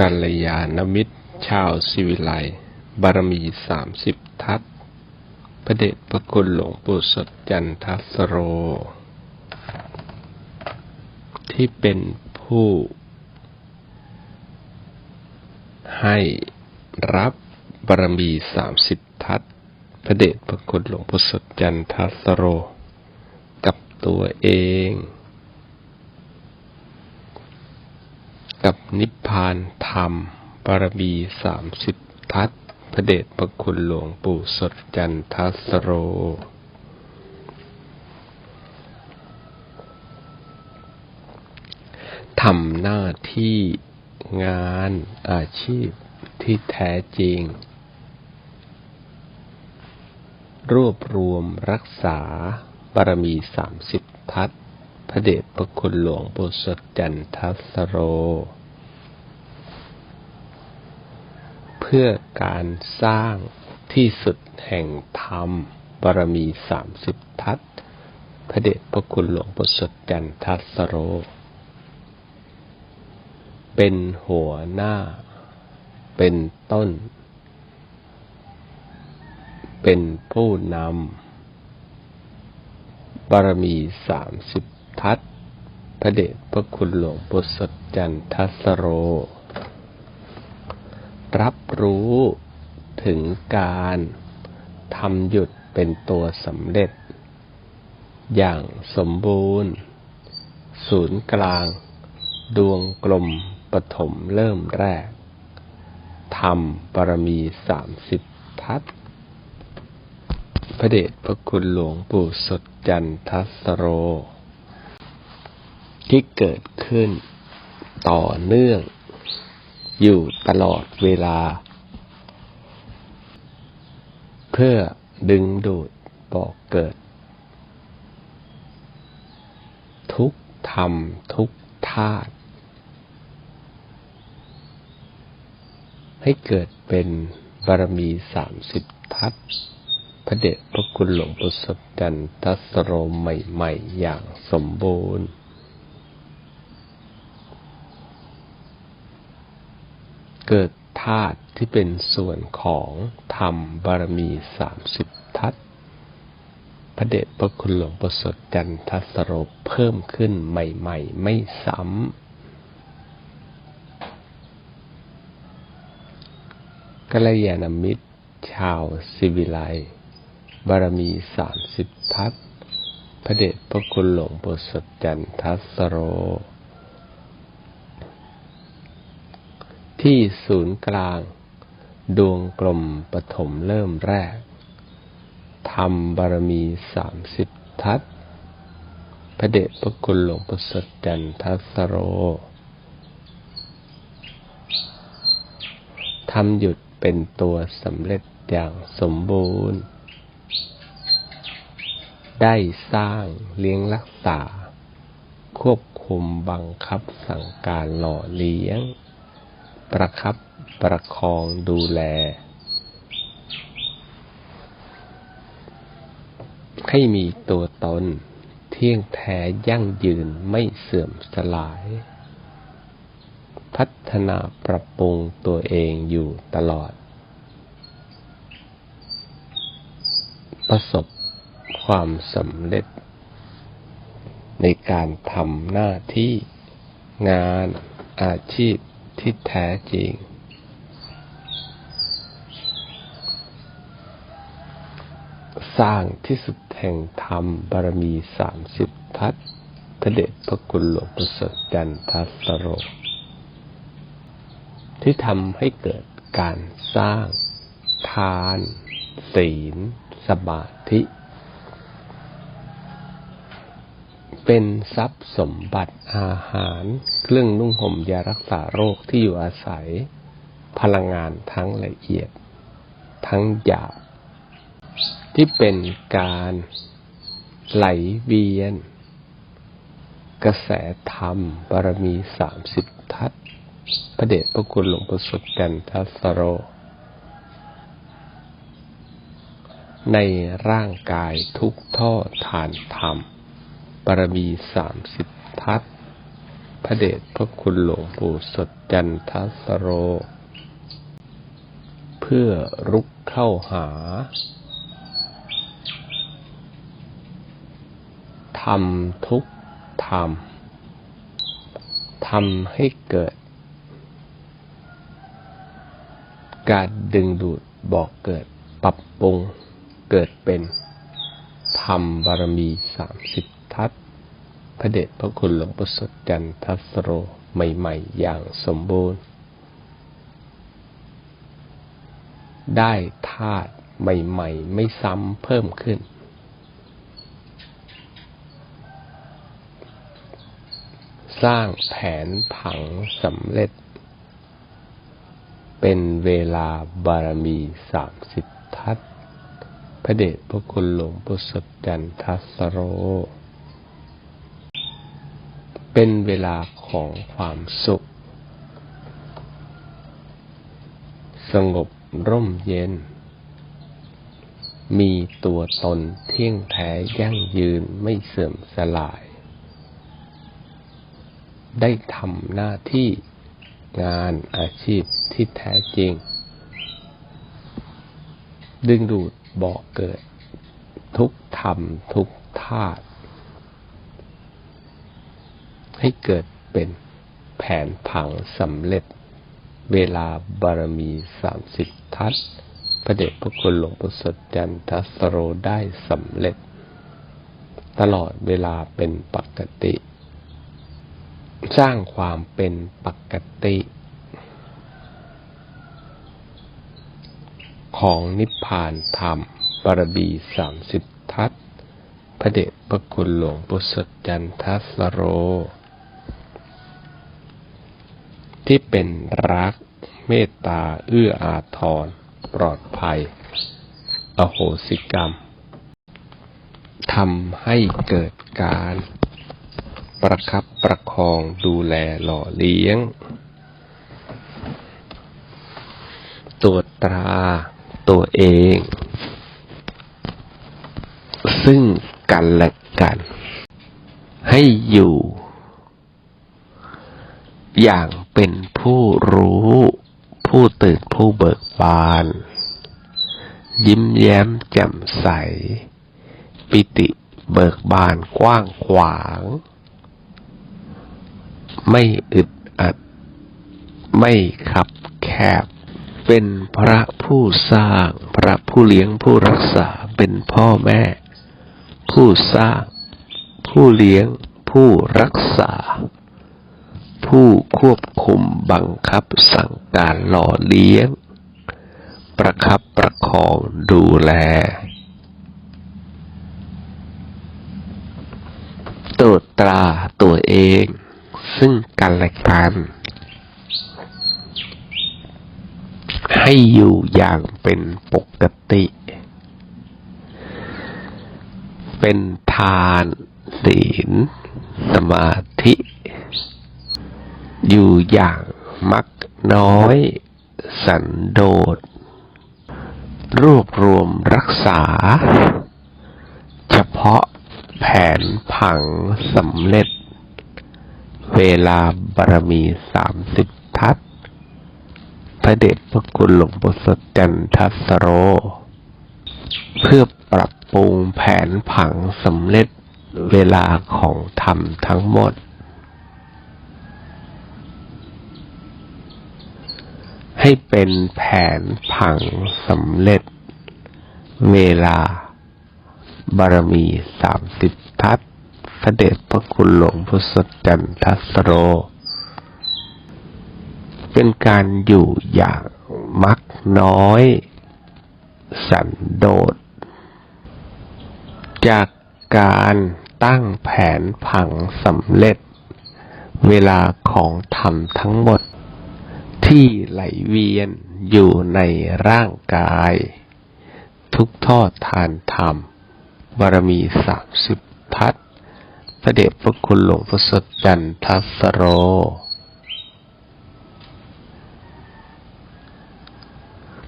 กัลยาณมิตร ชาวศิวิไลบารมีสามสิบทัศพระเดชพระคุณหลวงปู่สดจันทัสโร ที่เป็นผู้ให้รับบารมีสามสิบทัศพระเดชพระคุณหลวงปู่สดจันทัสโร กับตัวเอง กับนิพพานธรรมบารมีสามสิบทัศพระเดชพระคุณหลวงปู่สดจันทัสโร ทำหน้าที่งานอาชีพที่แท้จริง รวบรวมรักษาบารมีสามสิบทัศ พระเดชพระคุณหลวงปู่สดจันทัสโร เพื่อการสร้างที่สุดแห่งธรรมบารมีสามสิบทัศพระเดชพระคุณหลวงปู่สดจันทัสโร เป็นหัวหน้า เป็นต้น เป็นผู้นำบารมีสามสิบ ทัศพระเดชพระคุณหลวงปู่สดจันทสโร รับรู้ถึงการทำหยุดเป็นตัวสำเร็จ อย่างสมบูรณ์ ศูนย์กลาง ดวงกลมปฐมเริ่มแรกธรรมบารมีสามสิบทัศพระเดชพระคุณหลวงปู่สดจันทสโร ที่เกิดขึ้นต่อเนื่อง อยู่ตลอดเวลา เพื่อดึงดูดบอกเกิด ทุกธรรมทุกธาตุให้เกิดเป็นบารมีสามสิบทัศน์พระเดชพระคุณหลวงปู่สดันทสโรใหม่ ๆ อย่างสมบูรณ์ เกิดธาตุที่เป็นส่วนของธรรมบารมีสามสิบทัศพระเดชพระคุณหลวงปู่สดจันทสโรเพิ่มขึ้นใหม่ ๆ ไม่ซ้ำกัลยาณมิตร ชาวศิวิไลบารมีสามสิบทัศพระเดชพระคุณหลวงปู่สดจันทสโร ที่ศูนย์กลาง ดวงกลมปฐมเริ่มแรกธรรมบารมีสามสิบทัศพระเดชพระคุณหลวงปู่สดจันทัสโรทำหยุดเป็นตัวสำเร็จอย่างสมบูรณ์ ได้สร้างเลี้ยงรักษา ควบคุมบังคับสั่งการหล่อเลี้ยง ประคับประคองดูแล ให้มีตัวตน เที่ยงแท้ยั่งยืนไม่เสื่อมสลาย พัฒนาปรับปรุงตัวเองอยู่ตลอด ประสบความสำเร็จ ในการทำหน้าที่งานอาชีพ ที่แท้จริง สร้างที่สุดแห่งธรรมบารมีสามสิบทัศน์พระเดชพระคุณหลวงปู่สจันทัสโร ที่ทำให้เกิดการสร้าง ทาน ศีล สมาธิ เป็นทรัพย์สมบัติอาหารเครื่องนุ่งห่มยารักษาโรคที่อยู่อาศัย พลังงานทั้งละเอียด ทั้งหยาบที่เป็นการไหลเวียน กระแสธรรมบารมีสามสิบทัศพระเดชพระคุณหลวงปู่สดกันทัสโร ในร่างกายทุกท่อฐานธรรม บารมีสามสิบทัศน์พระเดชพระคุณหลวงปู่สดจันทัสโร เพื่อรุกเข้าหาทำทุกธรรมทำให้เกิด การดึงดูดบอกเกิดปรับปรุงเกิดเป็น ธรรมบารมีสามสิบ ทัศน์พระเดชพระคุณหลวงปู่สดจันทัสโรใหม่ๆ อย่างสมบูรณ์ ได้ธาตุใหม่ๆ ไม่ซ้ำเพิ่มขึ้น สร้างแผนผังสำเร็จ เป็นเวลาบารมีสามสิบทัศพระเดชพระคุณหลวงปู่สดจันทัสโร เป็นเวลาของความสุข สงบร่มเย็น มีตัวตนเที่ยงแท้ยั่งยืนไม่เสื่อมสลาย ได้ทำหน้าที่งานอาชีพที่แท้จริง ดึงดูดบอกเกิด ทุกธรรมทุกธาตุ ให้เกิดเป็นแผนผังสำเร็จ เวลาบารมีสามสิบทัศพระเดชพระคุณหลวงปู่สดจันทสโรได้สำเร็จ ตลอดเวลาเป็นปกติ สร้างความเป็นปกติ ของนิพพานธรรมบารมีสามสิบทัศพระเดชพระคุณหลวงปู่สดจันทสโร ที่เป็นรัก เมตตา เอื้ออาทร ปลอดภัย อโหสิกรรมทำให้เกิดการ ประคับประคองดูแลหล่อเลี้ยง ตัวตราตัวเอง ซึ่งกันและกัน ให้อยู่ อย่างเป็นผู้รู้ ผู้ตื่นผู้เบิกบาน ยิ้มแย้มแจ่มใส ปิติเบิกบานกว้างขวาง ไม่อึดอัด ไม่ขับแคบ เป็นพระผู้สร้าง พระผู้เลี้ยงผู้รักษาเป็นพ่อแม่ ผู้สร้าง ผู้เลี้ยงผู้รักษา ผู้ควบคุมบังคับสั่งการหล่อเลี้ยง ประคับประคองดูแล ตรวจตราตัวเอง ซึ่งกันและกัน ให้อยู่อย่างเป็นปกติ เป็นทานศีล สมาธิ อยู่อย่างมักน้อย สันโดษ รวบรวมรักษา เฉพาะแผนผังสำเร็จ เวลาบารมีสามสิบทัศพระเดชพระคุณหลวงปู่สดจันทสโร เพื่อปรับปรุงแผนผังสำเร็จเวลาของธรรมทั้งหมด ให้เป็นแผนผังสำเร็จ เวลา บารมีสามสิบทัศน์พระเดชพระคุณหลวงพุทธจันทสโร เป็นการอยู่อย่างมักน้อย สันโดษ จากการตั้งแผนผังสำเร็จ เวลาของธรรมทั้งหมด ที่ไหลเวียนอยู่ในร่างกาย ทุกทอดทานธรรม บารมีสามสิบทัศพระเดชพระคุณหลวงพ่อสดจันทัสโร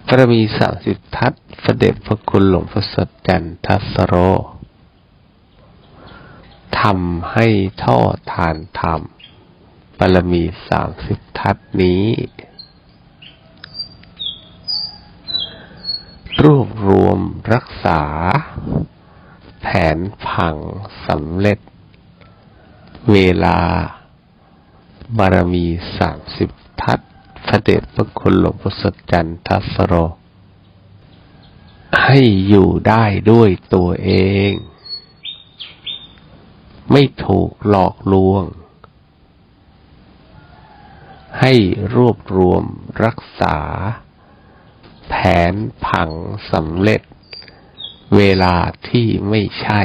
บารมีสามสิบทัศพระเดชพระคุณหลวงพ่อสดจันทัสโรทำให้ทอดทานธรรมบารมีสามสิบทัศนี้ รวบรวมรักษา แผนผังสำเร็จ เวลา บารมีสามสิบทัศพระเดชพระคุณหลวงพ่อสดจันทัสโร ให้อยู่ได้ด้วยตัวเอง ไม่ถูกหลอกลวง ให้รวบรวมรักษา แผนผังสำเร็จ เวลาที่ไม่ใช่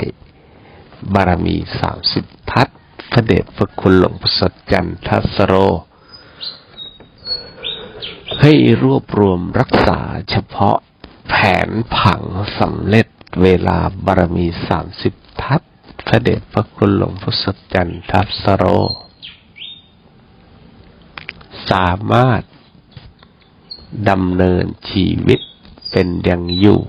บารมีสามสิบทัศพระเดชพระคุณหลวงพ่อสดจันทัสโร ให้รวบรวมรักษาเฉพาะแผนผังสำเร็จ เวลาบารมีสามสิบทัศพระเดชพระคุณหลวงพ่อสดจันทัสโร สามารถ ดำเนินชีวิตเป็นอย่างอยู่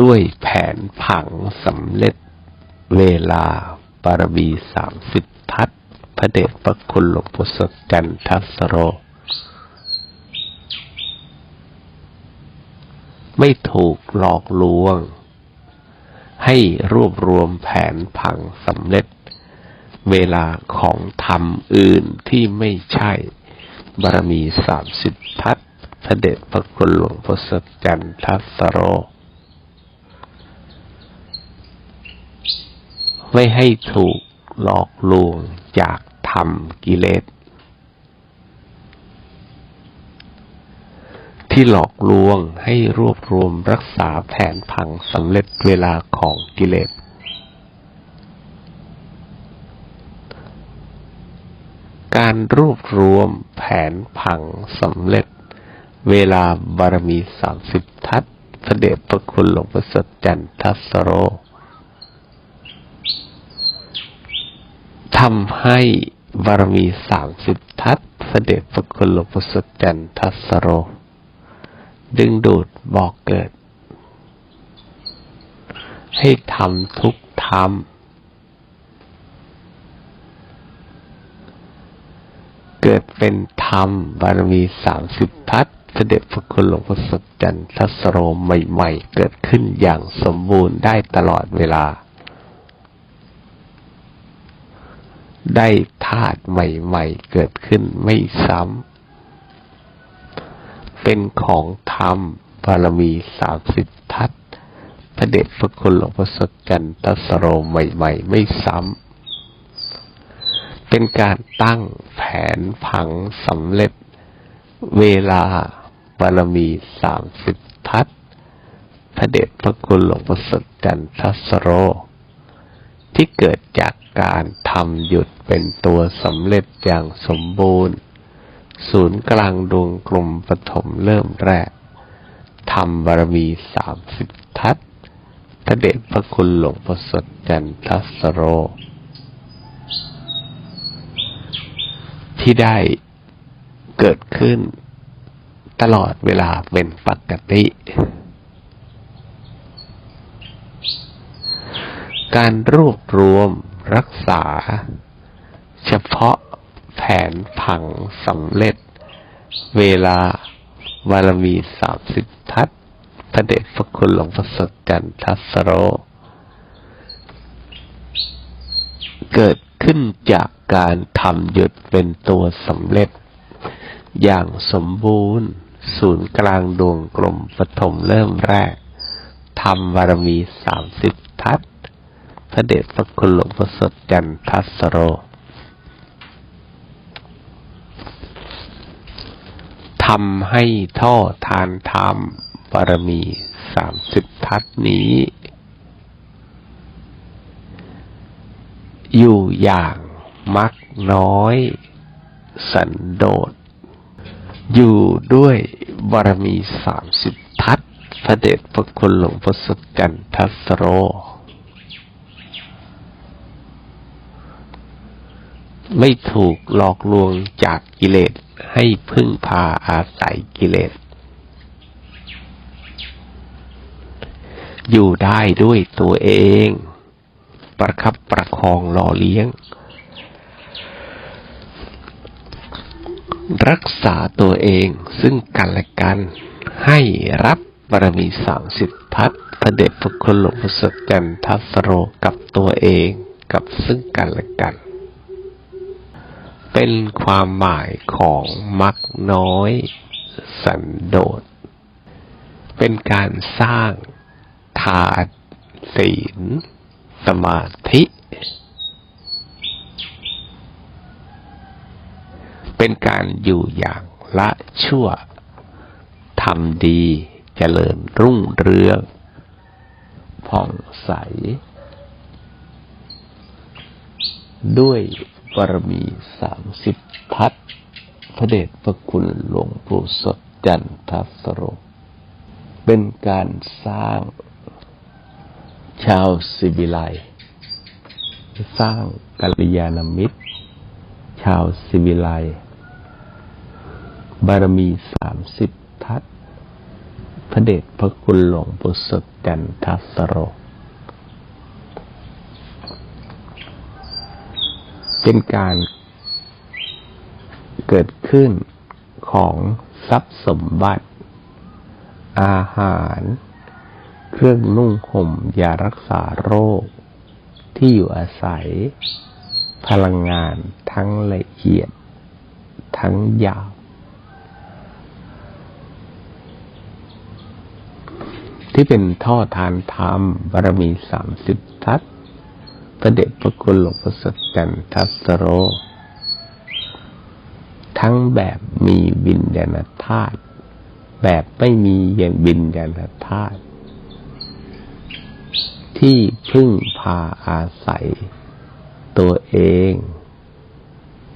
ด้วยแผนผังสำเร็จเวลาบารมีสามสิบทัศพระเดชพระคุณหลวงพ่สดจันทัสโร ไม่ถูกหลอกลวง ให้รวบรวมแผนผังสำเร็จ เวลาของธรรมอื่นที่ไม่ใช่ บารมีสามสิบทัศพระเดชพระคุณหลวงพ่อสดจันทัสโร ไม่ให้ถูกหลอกลวงจากธรรมกิเลส ที่หลอกลวงให้รวบรวมรักษาแผนผังสำเร็จเวลาของกิเลส การรวบรวมแผนผังสำเร็จ เวลาบารมีสามสิบทัศพระเดชพระคุณหลวงพ่อสดจันทัสโรทำให้บารมีสามสิบทัศพระเดชพระคุณหลวงพ่อสดจันทัสโร ดึงดูดบอกเกิด ให้ทำทุกธรรม เกิดเป็นธรรมบารมีสามสิบทัศเสด็จพระคุณหลวงพ่อสดจันทัสโรใหม่ๆ เกิดขึ้นอย่างสมบูรณ์ได้ตลอดเวลา ได้ธาตุใหม่ๆ เกิดขึ้นไม่ซ้ำ เป็นของธรรมบารมีสามสิบทัศพระเดชพระคุณหลวงพ่อสดจันทัสโรใหม่ๆ ไม่ซ้ำ เป็นการตั้งแผนผังสำเร็จ เวลาบารมีสามสิบทัศพระเดชพระคุณหลวงพ่อสดจันทัสโร ที่เกิดจากการทำหยุดเป็นตัวสำเร็จอย่างสมบูรณ์ ศูนย์กลางดวงกลุ่มปฐมเริ่มแรกทำบารมีสามสิบทัศพระเดชพระคุณหลวงพ่อสดจันทัสโร ที่ได้เกิดขึ้นตลอดเวลาเป็นปกติ การรวบรวมรักษา เฉพาะแผนผังสำเร็จ เวลาบารมีสามสิบทัศพระเดชพระคุณหลวงพ่อสดจันทัสโร เกิด ขึ้นจากการทำหยุดเป็นตัวสำเร็จ อย่างสมบูรณ์ ศูนย์กลางดวงกลมปฐมเริ่มแรกทำบารมีสามสิบทัศพระเดชพระคุณหลวงพ่อสดจันทัสโร ทำให้ท่อทานธรรมบารมีสามสิบทัศนี้ อยู่อย่างมักน้อย สันโดษ อยู่ด้วยบารมีสามสิบทัศพระเดชพระคุณหลวงพ่อสดจันทัสโร ไม่ถูกหลอกลวงจากกิเลสให้พึ่งพาอาศัยกิเลส อยู่ได้ด้วยตัวเอง ประคับประคองหล่อเลี้ยง รักษาตัวเองซึ่งกันและกันให้รับบารมีสามสิบทัศพระเดชพระคุณหลวงพ่อสดจันทัสโรกับตัวเองกับซึ่งกันและกัน เป็นความหมายของมักน้อย สันโดษ เป็นการสร้างทานศีล สมาธิ เป็นการอยู่อย่างละชั่วทำดีเจริญรุ่งเรืองผ่องใส ด้วยบารมีสามสิบทัศพระเดชพระคุณหลวงปู่สดจันทสโรเป็นการสร้าง ชาวสิบิไลสร้างกัลยาณมิตร ชาวสิบิไลบารมีสามสิบทัศพระเดชพระคุณหลวงปู่สดจันทัสโร เป็นการเกิดขึ้นของทรัพย์สมบัติ อาหาร เครื่องนุ่งห่มยารักษาโรค ที่อยู่อาศัย พลังงานทั้งละเอียด ทั้งหยาบที่เป็นท่อทานธรรมบารมีสามสิบทัศพระเดชพระคุณหลวงพ่อสดจันทัสโร ทั้งแบบมีบินญาณธาตุแบบไม่มีอย่างบินญาณธาตุ ที่พึ่งพาอาศัย ตัวเอง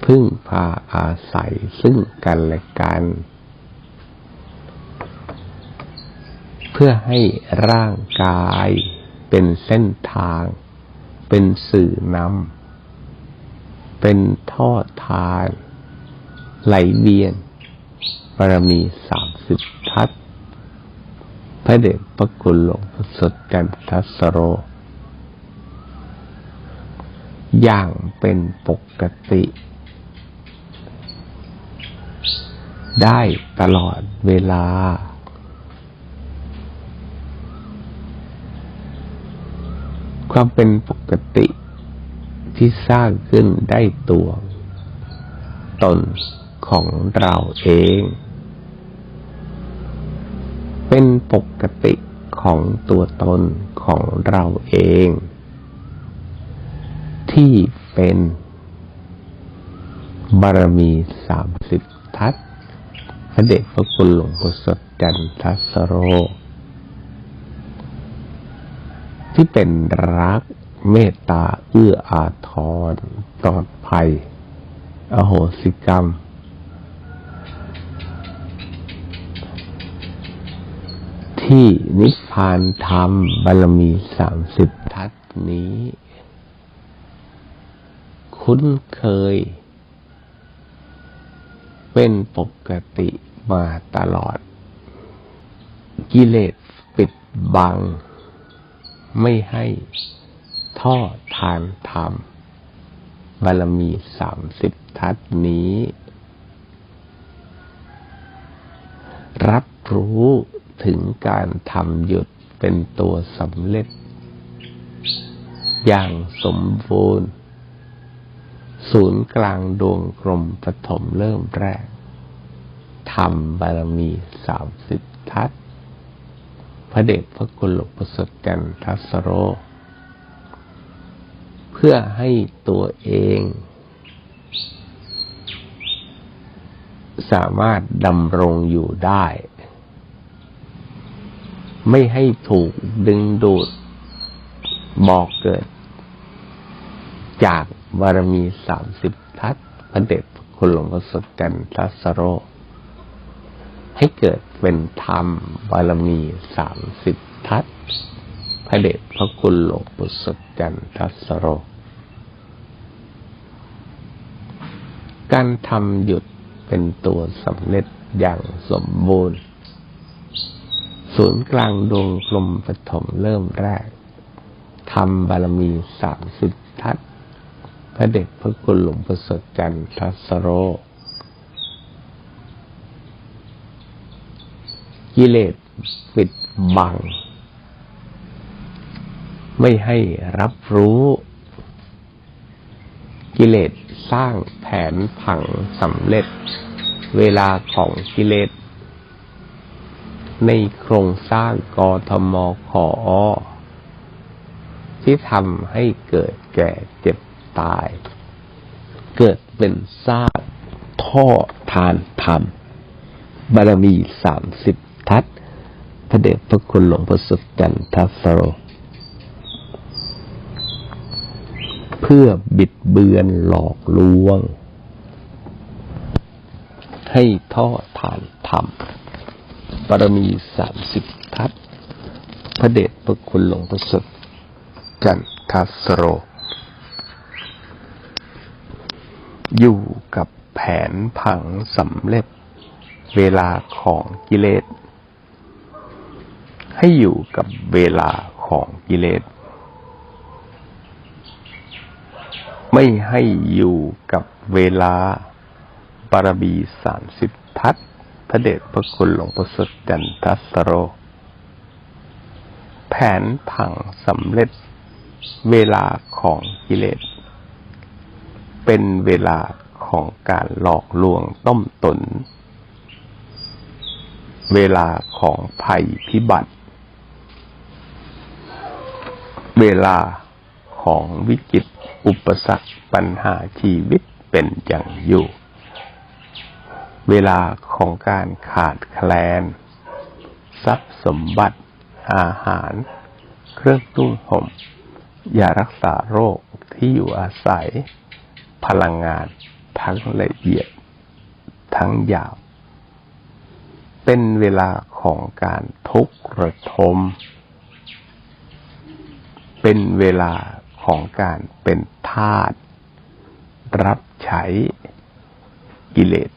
พึ่งพาอาศัยซึ่งกันและกัน เพื่อให้ร่างกายเป็นเส้นทาง เป็นสื่อนำเป็นท่อทาน ไหลเวียนบารมีสามสิบ พระเดชพระคุณหลวงพ่อสดกันทัสโร อย่างเป็นปกติ ได้ตลอดเวลา ความเป็นปกติที่สร้างขึ้นได้ตัว ตนของเราเอง เป็นปกติของตัวตนของเราเอง ที่เป็นบารมีสามสิบทัศพระเดชพระคุณหลวงพ่อสดจันทัสโร ที่เป็นรักเมตตาเอื้ออาทรปลอดภัย อโหสิกรรม ที่นิพพานธรรมบารมีสามสิบทัศนี้ คุ้นเคย เป็นปกติมาตลอด กิเลสปิดบัง ไม่ให้ท่อทานธรรมบารมีสามสิบทัศนี้ รับรู้ ถึงการทำหยุดเป็นตัวสำเร็จ อย่างสมบูรณ์ ศูนย์กลางดวงกลมปฐมเริ่มแรกทำบารมีสามสิบทัศพระเดชพระคุณหลวงประสดกันทัสโร เพื่อให้ตัวเอง สามารถดำรงอยู่ได้ ไม่ให้ถูกดึงดูดบอกเกิด จากบารมีสามสิบทัศพระเดชคุณหลวงพ่อสกันทัสโร ให้เกิดเป็นธรรมบารมีสามสิบทัศพระเดชพระคุณหลวงปู่สดจันทัสโร การทำหยุดเป็นตัวสำเร็จอย่างสมบูรณ์ ศูนย์กลางดวงกลมปฐมเริ่มแรกทำบารมีสามสิบทัศพระเด็จพระคุณหลวงประเสริฐจันทสโร กิเลสปิดบัง ไม่ให้รับรู้ กิเลสสร้างแผนผังสำเร็จ เวลาของกิเลส ในโครงสร้างกทมขอที่ทำให้เกิดแก่เจ็บตาย เกิดเป็นซากท่อทานธรรม บารมีสามสิบทัศพระเดชพระคุณหลวงพระสุดจันทสโร เพื่อบิดเบือนหลอกลวง ให้ท่อทานธรรม บารมีสามสิบทัศพระเดชพระคุณหลวงพระสุดจันทัสโร อยู่กับแผนผังสำเร็จเวลาของกิเลส ให้อยู่กับเวลาของกิเลส ไม่ให้อยู่กับเวลาบารมีสามสิบทัศน์ พระเดชพระคุณหลวงประสดจันทัสโร แผนผังสำเร็จเวลาของกิเลส เป็นเวลาของการหลอกลวงต้มตน เวลาของภัยพิบัติ เวลาของวิกฤตอุปสรรคปัญหาชีวิตเป็นอย่างอยู่ เวลาของการขาดแคลน ทรัพย์สมบัติ อาหาร เครื่องตุ้งห่มยารักษาโรคที่อยู่อาศัย พลังงานทั้งละเอียด ทั้งหยาวเป็นเวลาของการทุกข์ระทม เป็นเวลาของการเป็นทาสรับใช้กิเลส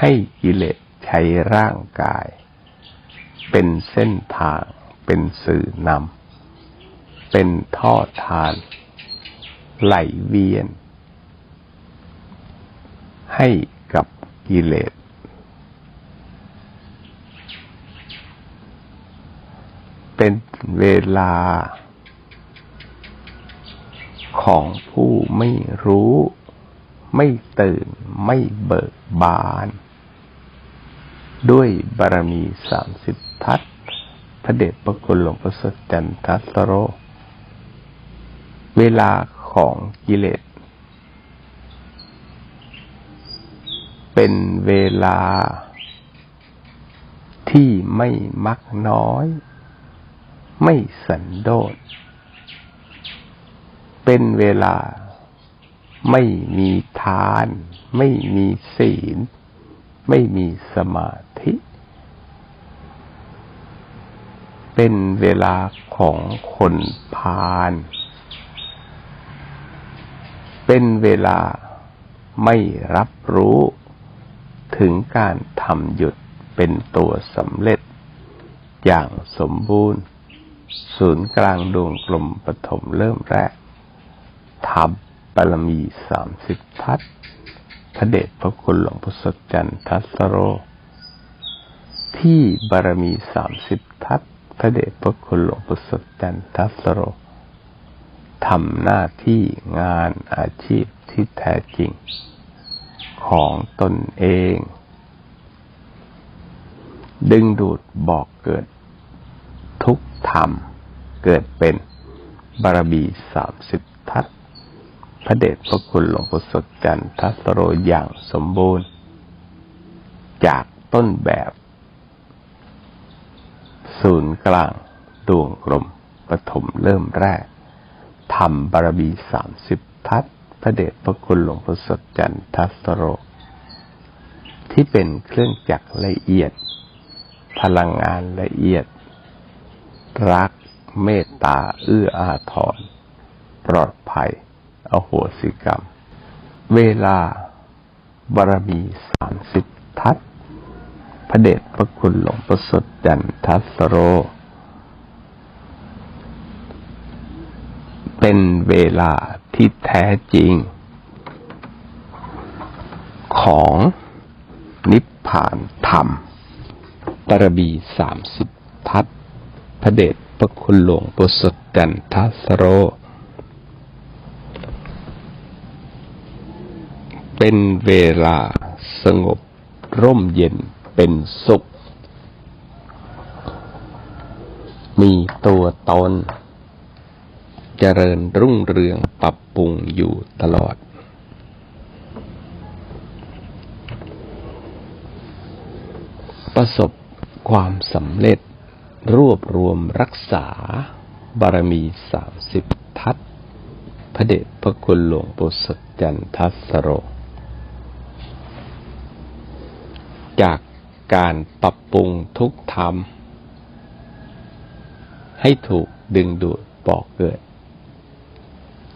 ให้กิเลสใช้ร่างกาย เป็นเส้นทาง เป็นสื่อนำเป็นท่อทาน ไหลเวียน ให้กับกิเลส เป็นเวลาของผู้ไม่รู้ ไม่ตื่นไม่เบิกบาน ด้วยบารมีสามสิบทัศพระเดชพระคุณหลวงประเสริฐจันทัสโร เวลาของกิเลส เป็นเวลาที่ไม่มักน้อย ไม่สันโดษ เป็นเวลาไม่มีทาน ไม่มีศีล ไม่มีสมาธิ เป็นเวลาของคนพาลเป็นเวลาไม่รับรู้ ถึงการทำหยุดเป็นตัวสำเร็จ อย่างสมบูรณ์ ศูนย์กลางดวงกลมปฐมเริ่มแรกทำบารมีสามสิบทัศน์ ระเดชพระคุณหลวงพ่อสดจันทัสโร ที่บารมีสามสิบทัศพระเดชพระคุณหลวงพ่อสดจันทัสโรทำหน้าที่งานอาชีพที่แท้จริง ของตนเอง ดึงดูดบอกเกิด ทุกธรรมเกิดเป็นบารมีสามสิบทัศ พระเดชพระคุณหลวงพ่สดจันทัสโรอย่างสมบูรณ์ จากต้นแบบ ศูนย์กลางดวงกลมปฐมเริ่มแรกทำบารมีสามสิบทัศพระเดชพระคุณหลวงพ่อสดจันทัสโร ที่เป็นเครื่องจักรละเอียด พลังงานละเอียด รักเมตตาเอื้ออาทรปลอดภัย อโหสิกรรม เวลาบารมีสามสิบทัศพระเดชพระคุณหลวงประสดจันทัสโร เป็นเวลาที่แท้จริง ของนิพพานธรรมปรบีสามสิบทัศพระเดชพระคุณหลวงปุสดจันทัสโร เป็นเวลาสงบร่มเย็นเป็นสุข มีตัวตนเจริญรุ่งเรืองปรับปรุงอยู่ตลอด ประสบความสำเร็จรวบรวมรักษา บารมีสามสิบทัศน์พระเดชพระคุณหลวงปู่สดจันทัสโร จากการปรับปรุงทุกธรรม ให้ถูกดึงดูดบอกเกิด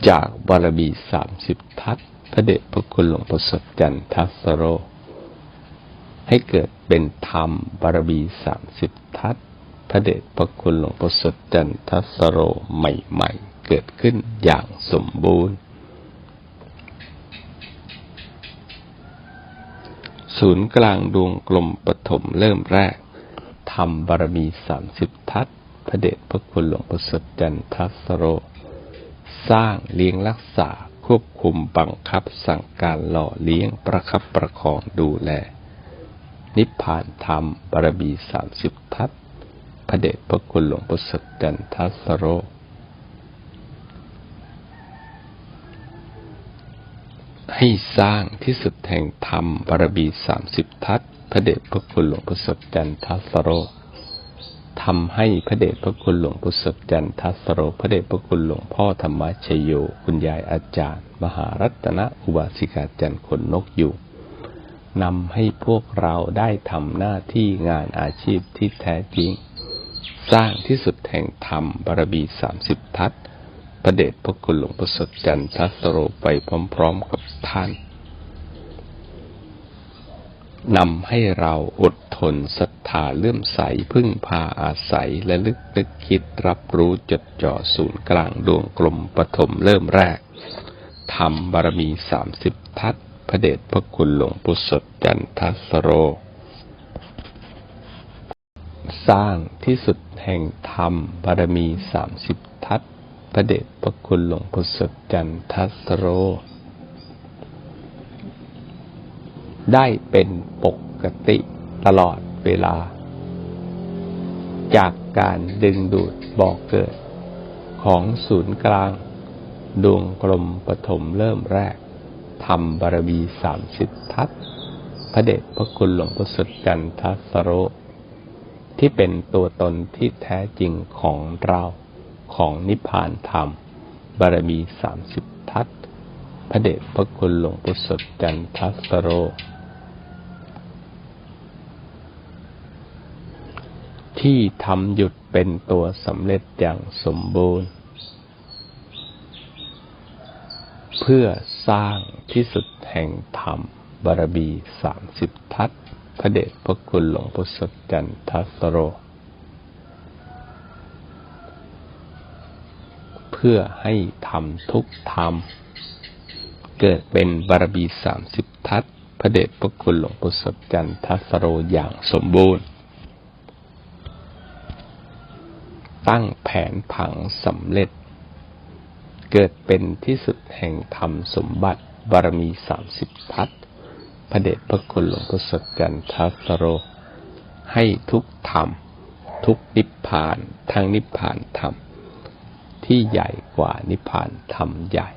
จากบารมีสามสิบทัศพระเดชพระคุณหลวงปู่สดจันทัสโร ให้เกิดเป็นธรรมบารมีสามสิบทัศพระเดชพระคุณหลวงปู่สดจันทัสโรใหม่ ๆ เกิดขึ้นอย่างสมบูรณ์ ศูนย์กลางดวงกลมปฐมเริ่มแรกทำบารมีสามสิบทัศพระเดชพระคุณหลวงปู่สดจันทัสโร สร้างเลี้ยงรักษาควบคุมบังคับสั่งการหล่อเลี้ยงประคับประคองดูแล นิพพานธรรมบารมีสามสิบทัศพระเดชพระคุณหลวงปู่สดจันทัสโร ให้สร้างที่สุดแห่งธรรมบารมีสามสิบทัศพระเดชพระคุณหลวงปู่สดจันทัสโรทำให้พระเดชพระคุณหลวงปู่สดจันทัสโรพระเดชพระคุณหลวงพ่อธรรมชโย คุณยายอาจารย์ มหารัตนอุบาสิกาจันทร์ขนนกอยู่นำให้พวกเราได้ทำหน้าที่งานอาชีพที่แท้จริง สร้างที่สุดแห่งธรรมบารมีสามสิบทัศ พระเดชพระคุณหลวงปู่สดจันทัสโรไปพร้อมๆกับท่านนำให้เราอดทนศรัทธาเลื่อมใสพึ่งพาอาศัยและลึกนึกคิดรับรู้จดจ่อศูนย์กลางดวงกลมปฐมเริ่มแรกทำบารมีสามสิบทัศพระเดชพระคุณหลวงปู่สดจันทัสโร สร้างที่สุดแห่งธรรมบารมีสามสิบทัศ พระเดชพระคุณหลวงปู่สดจันทัสโร ได้เป็นปกติตลอดเวลา จากการดึงดูดบอกเกิด ของศูนย์กลาง ดวงกลมปฐมเริ่มแรกทำบารมีสามสิบทัศพระเดชพระคุณหลวงปู่สดจันทัสโร ที่เป็นตัวตนที่แท้จริงของเรา ของนิพพานธรรม บารมีสามสิบทัศพระเดชพระคุณหลวงปู่สดจันทัสโร ที่ทำหยุดเป็นตัวสำเร็จอย่างสมบูรณ์ เพื่อสร้างที่สุดแห่งธรรม บารมีสามสิบทัศพระเดชพระคุณหลวงปู่สดจันทัสโร พื่อให้ทำทุกธรรม เกิดเป็นบารมีสามสิบทัศพระเดชพระคุณหลวงปู่สดจันทัสโรอย่างสมบูรณ์ ตั้งแผนผังสำเร็จ เกิดเป็นที่สุดแห่งธรรมสมบัติบารมีสามสิบทัศพระเดชพระคุณหลวงปู่สดจันทัสโร ให้ทุกธรรม ทุกนิพพานทั้งนิพพานธรรม ที่ใหญ่กว่านิพพานธรรมใหญ่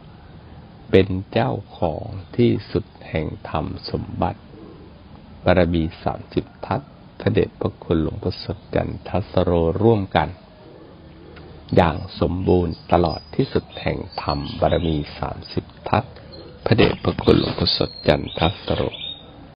เป็นเจ้าของที่สุดแห่งธรรมสมบัติบารมีสามสิบทัศพระเดชพระคุณหลวงปู่สดจันทัสโรร่วมกัน อย่างสมบูรณ์ตลอดที่สุดแห่งธรรมบารมีสามสิบทัศพระเดชพระคุณหลวงปู่สดจันทัสโร